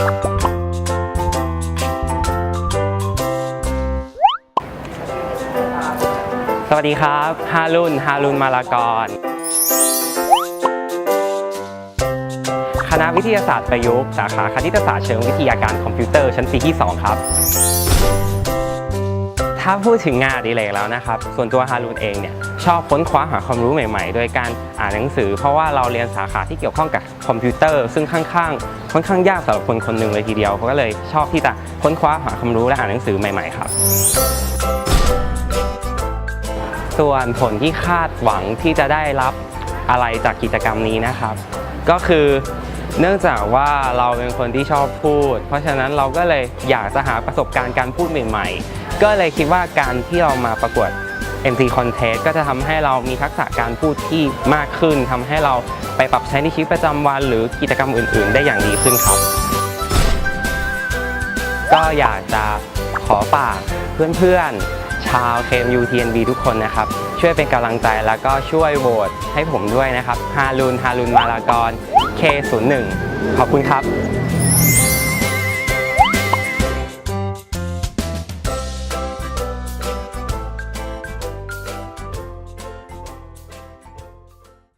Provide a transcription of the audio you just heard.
สวัสดีครับฮารุนฮารุนมาลากร คณะวิทยาศาสตร์ประยุกต์ สาขาคณิตศาสตร์เชิงวิทยาการคอมพิวเตอร์ชั้นปีที่ 2 ครับ ถ้าพูดถึงงานอดิเรกแล้วนะครับ ส่วนตัวฮารุนเองเนี่ยชอบค้นคว้าหาความรู้ใหม่ๆ โดยการอ่านหนังสือ เพราะว่าเราเรียนสาขาที่เกี่ยวข้องกับคอมพิวเตอร์ ซึ่งค่อนข้างค่อนข้างยากสำหรับคนคนหนึ่งเลยทีเดียวก็เลยชอบที่จะค้นคว้าหาความรู้และอ่านหนังสือใหม่ๆครับส่วนผลที่คาดหวังที่จะได้รับอะไรจากกิจกรรมนี้นะครับ ก็คือ เนื่องจากว่าเราเป็นคนที่ชอบพูด เพราะฉะนั้นเราก็เลยอยากจะหาประสบการณ์การพูดใหม่ ๆ ก็เลยคิดว่าการที่เรามาประกวด MC Contest ก็จะทำให้เรามีทักษะการพูดที่มากขึ้นทำให้เราไปปรับใช้ในชีวิตประจำวัน หรือกิจกรรมอื่น ๆ ได้อย่างดีขึ้นครับ ก็อยากจะขอฝากเพื่อนๆ ชาว KMU TNB ทุกคนนะครับ ช่วยเป็นกำลังใจแล้วก็ช่วยโหวตให้ผมด้วยนะครับฮารุนฮารุนมาลากร K01 ขอบคุณครับ